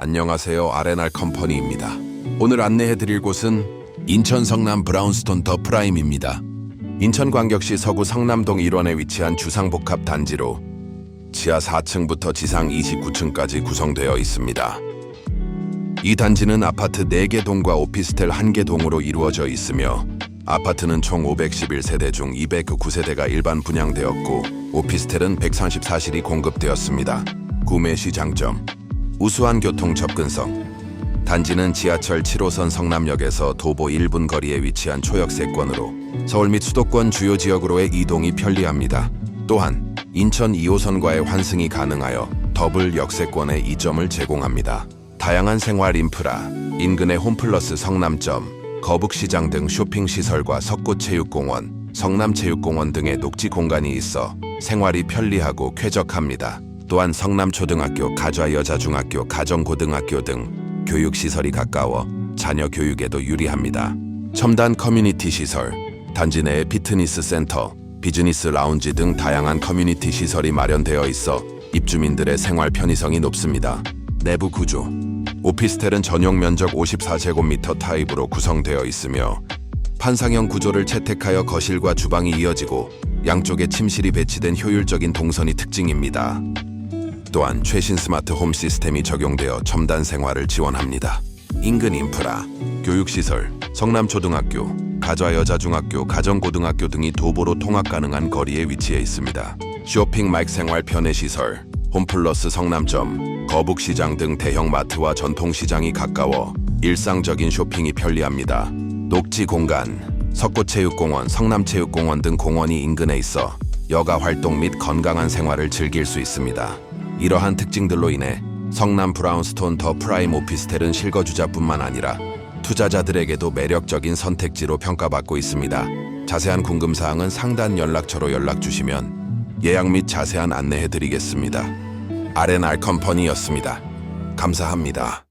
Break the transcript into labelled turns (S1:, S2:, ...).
S1: 안녕하세요. 아레날 컴퍼니입니다. 오늘 안내해 드릴 곳은 인천 성남 브라운스톤 더 프라임입니다. 인천광역시 서구 성남동 1원에 위치한 주상복합 단지로 지하 4층부터 지상 29층까지 구성되어 있습니다. 이 단지는 아파트 4개 동과 오피스텔 1개 동으로 이루어져 있으며 아파트는 총 511세대 중 209세대가 일반 분양되었고 오피스텔은 134실이 공급되었습니다. 구매 시 장점 우수한 교통 접근성 단지는 지하철 7호선 성남역에서 도보 1분 거리에 위치한 초역세권으로 서울 및 수도권 주요 지역으로의 이동이 편리합니다. 또한 인천 2호선과의 환승이 가능하여 더블 역세권의 이점을 제공합니다. 다양한 생활 인프라, 인근의 홈플러스 성남점, 거북시장 등 쇼핑시설과 석고체육공원, 성남체육공원 등의 녹지 공간이 있어 생활이 편리하고 쾌적합니다. 또한 성남초등학교, 가좌여자중학교, 가정고등학교 등 교육시설이 가까워 자녀 교육에도 유리합니다. 첨단 커뮤니티 시설, 단지 내에 피트니스 센터, 비즈니스 라운지 등 다양한 커뮤니티 시설이 마련되어 있어 입주민들의 생활 편의성이 높습니다. 내부 구조 오피스텔은 전용 면적 54제곱미터 타입으로 구성되어 있으며 판상형 구조를 채택하여 거실과 주방이 이어지고 양쪽에 침실이 배치된 효율적인 동선이 특징입니다. 또한 최신 스마트 홈 시스템이 적용되어 첨단 생활을 지원합니다. 인근 인프라, 교육시설, 성남초등학교, 가좌여자중학교, 가정고등학교 등이 도보로 통학 가능한 거리에 위치해 있습니다. 쇼핑 마이크 생활 편의시설, 홈플러스 성남점, 거북시장 등 대형 마트와 전통시장이 가까워 일상적인 쇼핑이 편리합니다. 녹지 공간, 석고체육공원, 성남체육공원 등 공원이 인근에 있어 여가 활동 및 건강한 생활을 즐길 수 있습니다. 이러한 특징들로 인해 성남 브라운스톤 더 프라임 오피스텔은 실거주자뿐만 아니라 투자자들에게도 매력적인 선택지로 평가받고 있습니다. 자세한 궁금사항은 상단 연락처로 연락 주시면 예약 및 자세한 안내해 드리겠습니다. R&R 컴퍼니였습니다. 감사합니다.